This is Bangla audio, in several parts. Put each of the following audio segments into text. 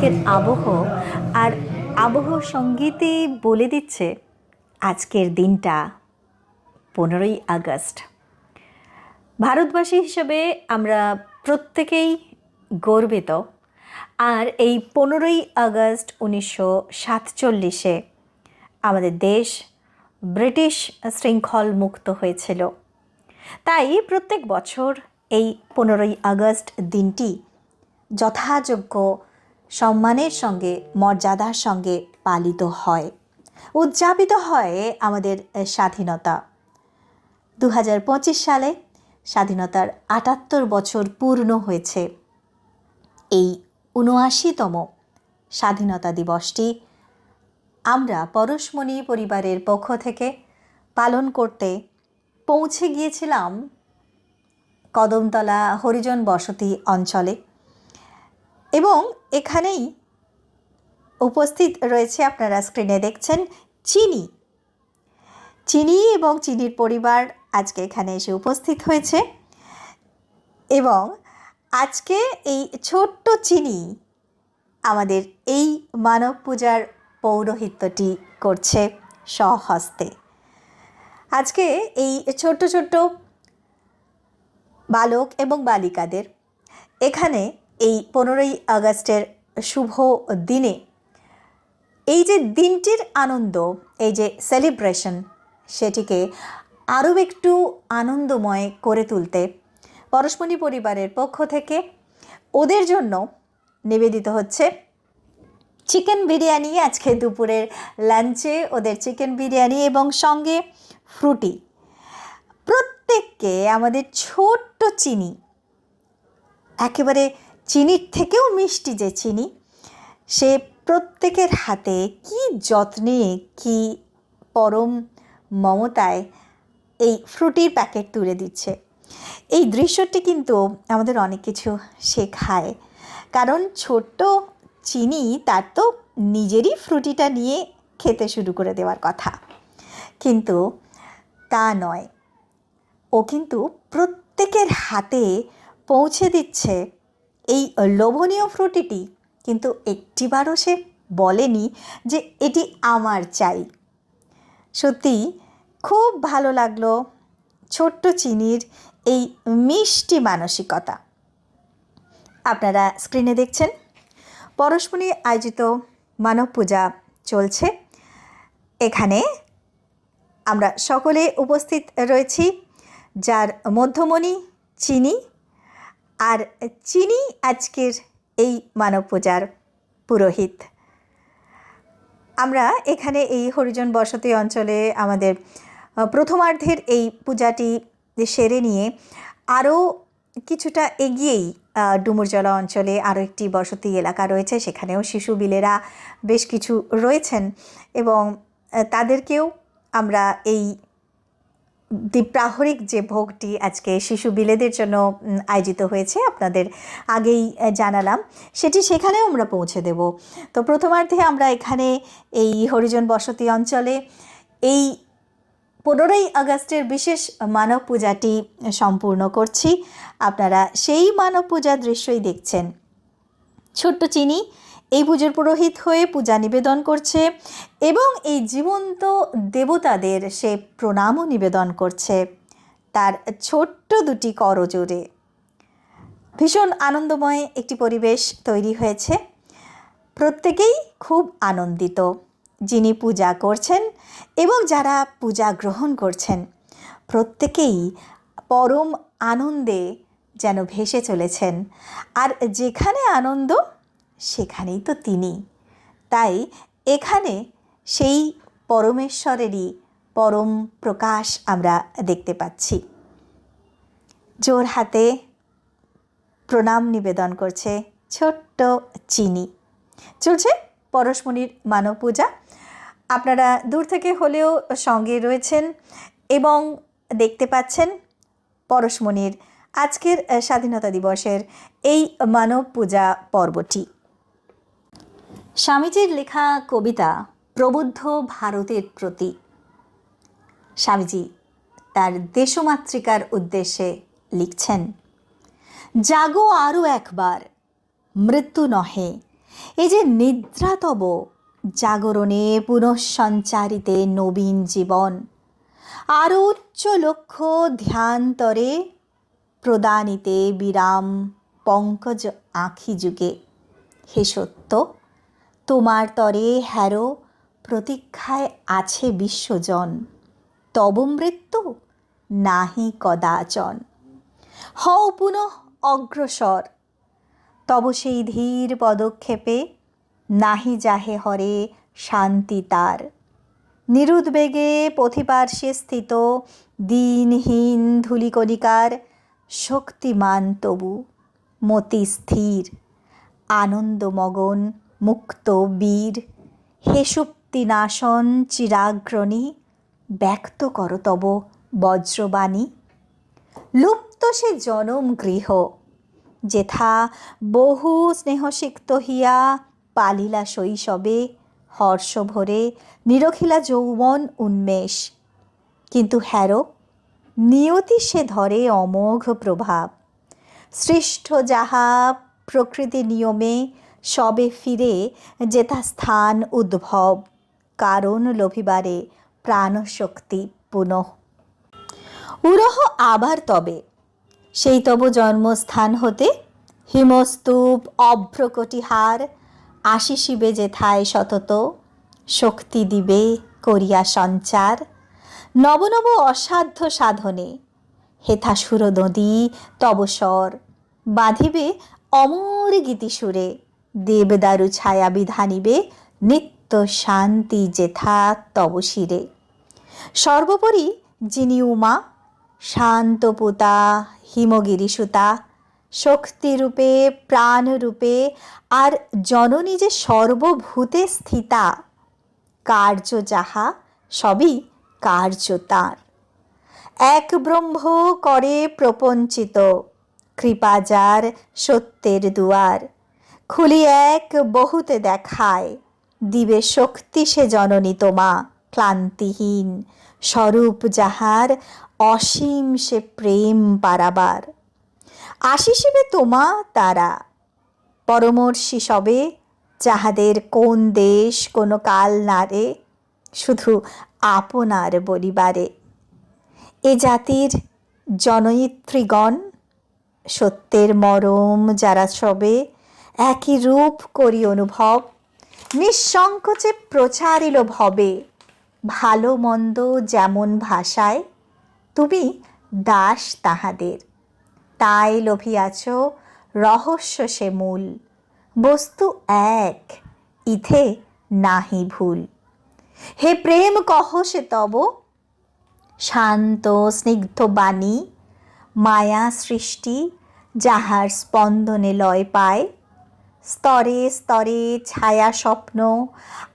চারিদিকের আবহ আর আবহ সঙ্গীতে বলে দিচ্ছে আজকের দিনটা পনেরোই আগস্ট। ভারতবাসী হিসেবে আমরা প্রত্যেকেই গর্বিত। আর এই পনেরোই আগস্ট উনিশশো সাতচল্লিশে আমাদের দেশ ব্রিটিশ শৃঙ্খল মুক্ত হয়েছিল। তাই প্রত্যেক বছর এই পনেরোই আগস্ট দিনটি যথাযোগ্য সম্মানের সঙ্গে, মর্যাদার সঙ্গে পালিত হয়। উদযাপিত হয় আমাদের স্বাধীনতা। দু হাজার পঁচিশ সালে স্বাধীনতার আটাত্তর বছর পূর্ণ হয়েছে। এই উনআশিতম স্বাধীনতা দিবসটি আমরা পরশমণি পরিবারের পক্ষ থেকে পালন করতে পৌঁছে গিয়েছিলাম কদমতলা হরিজন বসতি অঞ্চলে। এবং এখানেই উপস্থিত রয়েছে আপনারা স্ক্রিনে দেখছেন চিনি। চিনি এবং চিনির পরিবার আজকে এখানে এসে উপস্থিত হয়েছে এবং আজকে এই ছোট্ট চিনি আমাদের এই মানব পূজার পৌরোহিত্যটি করছে স্বহস্তে। আজকে এই ছোট্ট ছোট্ট বালক এবং বালিকাদের এখানে এই পনেরোই আগস্টের শুভ দিনে এই যে দিনটির আনন্দ, এই যে সেলিব্রেশন সেটিকে আরও একটু আনন্দময় করে তুলতে পরশমণি পরিবারের পক্ষ থেকে ওদের জন্য নিবেদিত হচ্ছে চিকেন বিরিয়ানি। আজকে দুপুরের লাঞ্চে ওদের চিকেন বিরিয়ানি এবং সঙ্গে ফ্রুটি প্রত্যেককে আমাদের ছোট্ট চিনি, একেবারে চিনির থেকেও মিষ্টি যে চিনি, সে প্রত্যেকের হাতে কি যত্নে, কি পরম মমতায় এই ফ্রুটির প্যাকেট তুলে দিচ্ছে। এই দৃশ্যটি কিন্তু আমাদের অনেক কিছু শেখায়। কারণ ছোট্ট চিনি তার তো নিজেরই ফ্রুটিটা নিয়ে খেতে শুরু করে দেওয়ার কথা। কিন্তু তা নয়। ও কিন্তু প্রত্যেকের হাতে পৌঁছে দিচ্ছে এই লোভনীয় ফ্রুটিটি কিন্তু একটিবারও সে বলেনি যে এটি আমার চাই। সত্যি, খুব ভালো লাগল ছোট্ট চিনির এই মিষ্টি মানসিকতা। আপনারা স্ক্রিনে দেখছেন, পরশমণি আয়োজিত মানব পূজা চলছে। এখানে আমরা সকলে উপস্থিত রয়েছি, যার মধ্যমণি চিনি আর চিনি আজকের এই মানব পূজার পুরোহিত। আমরা এখানে এই হরিজন বসতি অঞ্চলে আমাদের প্রথমার্ধের এই পূজাটি সেরে নিয়ে আরও কিছুটা এগিয়েই ডুমুরজলা অঞ্চলে আরও একটি বসতি এলাকা রয়েছে, সেখানেও শিশু বিলেরা বেশ কিছু রয়েছেন এবং তাদেরকেও আমরা এই দ্বীপ্রাহরিক যে ভোগটি আজকে শিশু বিলেদের জন্য আয়োজিত হয়েছে, আপনাদের আগেই জানালাম। সেটি সেখানেও আমরা পৌঁছে দেব। তো প্রথমার্ধে আমরা এখানে এই হরিজন বসতি অঞ্চলে এই পনেরোই আগস্টের বিশেষ মানব পূজাটি সম্পূর্ণ করছি। আপনারা সেই মানব পূজার দৃশ্যই দেখছেন। ছোট্ট চিনি এই পুজোর পুরোহিত হয়ে পূজা নিবেদন করছে এবং এই জীবন্ত দেবতাদের সে প্রণামও নিবেদন করছে। তার ছোট্ট দুটি করজোরে ভীষণ আনন্দময় একটি পরিবেশ তৈরি হয়েছে। প্রত্যেকেই খুব আনন্দিত, যিনি পূজা করছেন এবং যারা পূজা গ্রহণ করছেন, প্রত্যেকেই পরম আনন্দে যেন ভেসে চলেছেন। আর যেখানে আনন্দ সেখানেই তো তিনি। তাই এখানে সেই পরমেশ্বরেরই পরম প্রকাশ আমরা দেখতে পাচ্ছি। জোর হাতে প্রণাম নিবেদন করছে ছোট্ট চিনি। চলছে পরশমণির মানব পূজা। আপনারা দূর থেকে হলেও সঙ্গে রয়েছেন এবং দেখতে পাচ্ছেন পরশমণির আজকের স্বাধীনতা দিবসের এই মানব পূজা পর্বটি। স্বামীজির লেখা কবিতা প্রবুদ্ধ ভারতের প্রতি। স্বামীজি তার দেশমাতৃকার উদ্দেশ্যে লিখছেন, জাগো আরও একবার, মৃত্যু নহে। এই যে নিদ্রাতব জাগরণে পুনঃসঞ্চারিতে নবীন জীবন আরও উচ্চ লক্ষ্য ধ্যানতরে প্রদানিতে বিরাম পঙ্কজ আঁখি যুগে। হে সত্য তোমার তরে হ্যারো প্রতীক্ষায় আছে বিশ্বজন। তব মৃত্যু নাহি কদাচন। হও পুনঃ অগ্রসর। তব সেই ধীর পদক্ষেপে নাহি যাহে হরে শান্তি তার। নিরুদ্বেগে পথিপার্শ্বে স্থিত দিনহীন ধূলিকণিকার শক্তিমান তবু। মতি স্থির, আনন্দমগন মুক্ত বীর, হে সুপ্তিনাশন চিরাগ্রণী, ব্যক্ত কর তব বজ্রবাণী। লুপ্ত সে জনম গৃহ, যেথা বহু স্নেহসিক্ত হিয়া পালিলা শৈশবে, হর্ষ ভরে নিরখিলা যৌবন উন্মেষ। কিন্তু হ্যারো, নিয়তি সে ধরে অমোঘ প্রভাব। সৃষ্ট যাহা প্রকৃতি নিয়মে সবে ফিরে যেথা স্থান উদ্ভব, কারণ লোভিবারে প্রাণশক্তি পুনঃ। উরহ আবার তবে, সেই তব জন্মস্থান হতে হিমস্তূপ অভ্রকটিহার আশিসিবে যেথায় সতত, শক্তি দিবে করিয়া সঞ্চার। নব নব অসাধ্য সাধনে হেথা সুর নদী তব স্বর বাঁধিবে অমর গীতি সুরে দেবদারু ছায়া বিধানিবে নিত্য শান্তি যেথা তব শিরে। সর্বোপরি যিনি উমা শান্তপুতা হিমগিরিসুতা, শক্তিরূপে, প্রাণরূপে, আর জননী যে সর্বভূতে স্থিতা, কার্য যাহা, সবই কার্য তাঁর। এক ব্রহ্ম করে প্রপঞ্চিত কৃপাজার সত্যের দুয়ার। খুলি এক বহুতে দেখায়, দিবে শক্তি সে জননী তোমা, ক্লান্তিহীন, স্বরূপ যাহার অসীম সে প্রেম পারাবার আশিসিবে তোমা তারা, পরমর্ষি সবে, যাহাদের কোন দেশ কোনো কাল নারে শুধু আপনার বলিবারে। এ জাতির জনয়িত্রীগণ, সত্যের মরম যারা সবে একই রূপ করি অনুভব। নিঃসংকোচে প্রচারিল ভবে। ভালো মন্দ যেমন ভাষায়, তুমি দাস তাহাদের। তাই লোভিয়াছ রহস্য সে মূল। বস্তু এক, ইথে নাহি ভুল। হে প্রেম, কহ সে তব। শান্ত, স্নিগ্ধ বাণী, মায়া সৃষ্টি, যাহার স্পন্দনে লয় পায় স্তরে স্তরে ছায়া স্বপ্ন,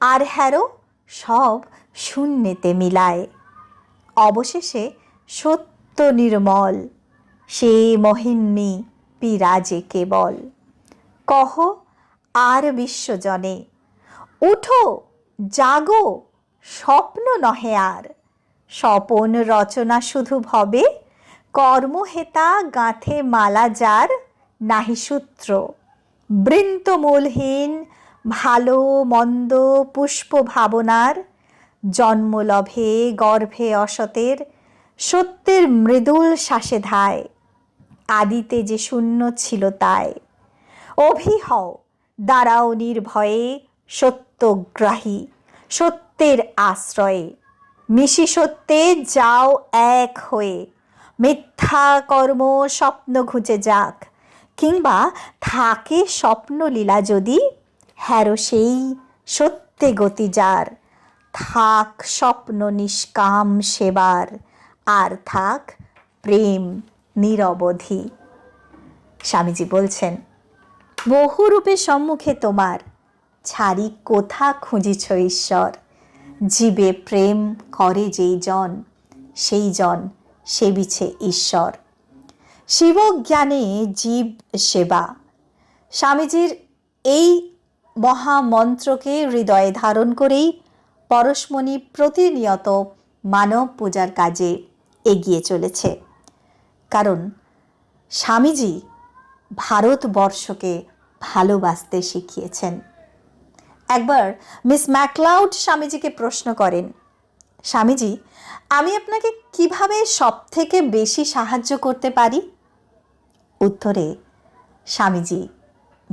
আর হ্যারো সব শূন্যেতে মিলায়। অবশেষে সত্য নির্মল, সে মহিন্নী বিরাজে কেবল। কহ, আর বিশ্বজনে, উঠো, জাগো, স্বপ্ন নহে আর। স্বপন রচনা শুধু ভবে, কর্মহেতা গাঁথে মালা যার নাহি সূত্র। বৃন্তমূলহীন, ভালো, মন্দ, পুষ্প ভাবনার, জন্মলভে, গর্ভে অসতের, সত্যের মৃদুল শ্বাসে ধায়, আদিতে যে শূন্য ছিল তাই। অভিহও, দাঁড়াও নির্ভয়ে, সত্যগ্রাহী, সত্যের আশ্রয়ে, মিশি সত্যে, যাও এক হয়ে, মিথ্যা কর্ম স্বপ্ন ঘুচে যাক কিংবা থাকে স্বপ্নলীলা যদি, হ্যারো সেই সত্যে গতি যার। থাক স্বপ্ন নিষ্কাম সেবার, আর থাক প্রেম নিরবধি। স্বামীজি বলছেন, বহুরূপে সম্মুখে তোমার, ছাড়ি কোথা খুঁজিছ ঈশ্বর? জীবে প্রেম করে যেই জন, সেই জন সেবিছে ঈশ্বর। শিবজ্ঞানে জীব সেবা। স্বামীজির এই মহামন্ত্রকে হৃদয়ে ধারণ করেই পরশমণি প্রতিনিয়ত মানব পূজার কাজে এগিয়ে চলেছে। কারণ স্বামীজি ভারতবর্ষকে ভালোবাসতে শিখিয়েছেন। একবার মিস ম্যাকলাউড স্বামীজিকে প্রশ্ন করেন, স্বামীজি, আমি আপনাকে কীভাবে সব থেকে বেশি সাহায্য করতে পারি? উত্তরে, স্বামীজি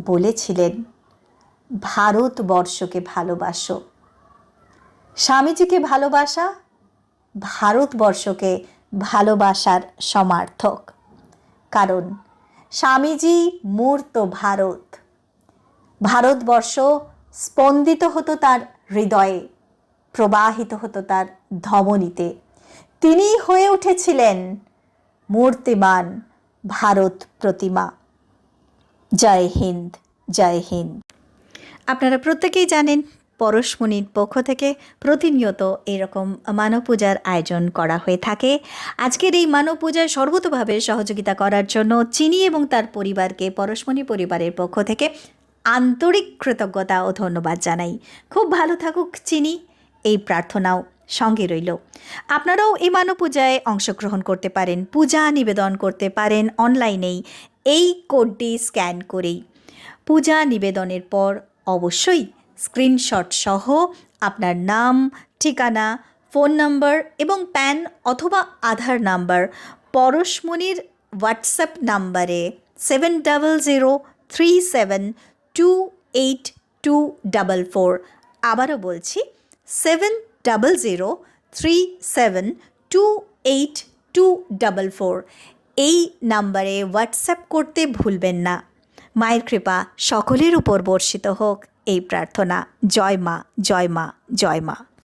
বলেছিলেন ভারতবর্ষকে ভালোবাসো। স্বামীজিকে ভালোবাসা ভারতবর্ষকে ভালোবাসার সমার্থক। কারণ, স্বামীজি মূর্ত ভারত। ভারতবর্ষ স্পন্দিত হতো তার হৃদয়ে, প্রবাহিত হতো তার ধমনীতে। তিনি হয়ে উঠেছিলেন মূর্তিমান ভারত প্রতিমা। জয় হিন্দ জয় হিন্দ। আপনারা প্রত্যেকেই জানেন পরশমণির পক্ষ থেকে প্রতিনিয়ত এরকম মানব পূজার আয়োজন করা হয়ে থাকে। আজকের এই মানব পূজায় সর্বতভাবে সহযোগিতা করার জন্য চিনি এবং তার পরিবারকে পরশমণি পরিবারের পক্ষ থেকে আন্তরিক কৃতজ্ঞতা ও ধন্যবাদ জানাই। খুব ভালো থাকুক চিনি, এই প্রার্থনাও। সঙ্গে রইল। আপনারাও এই মানব পূজায় অংশগ্রহণ করতে পারেন, পূজা নিবেদন করতে পারেন অনলাইনেই। এই কোডটি স্ক্যান করেই। পূজা নিবেদনের পর অবশ্যই স্ক্রিনশট সহ আপনার নাম, ঠিকানা, ফোন নাম্বার এবং প্যান অথবা আধার নাম্বার পরশমণির হোয়াটসঅ্যাপ নাম্বারে seven double zero three seven two eight two double four. আবারও বলছি, seven double zero three seven two eight two double four এই নাম্বারে হোয়াটসঅ্যাপ করতে ভুলবেন না। মায়ের কৃপা সকলের উপর বর্ষিত হোক এই প্রার্থনা। জয় মা জয় মা জয় মা।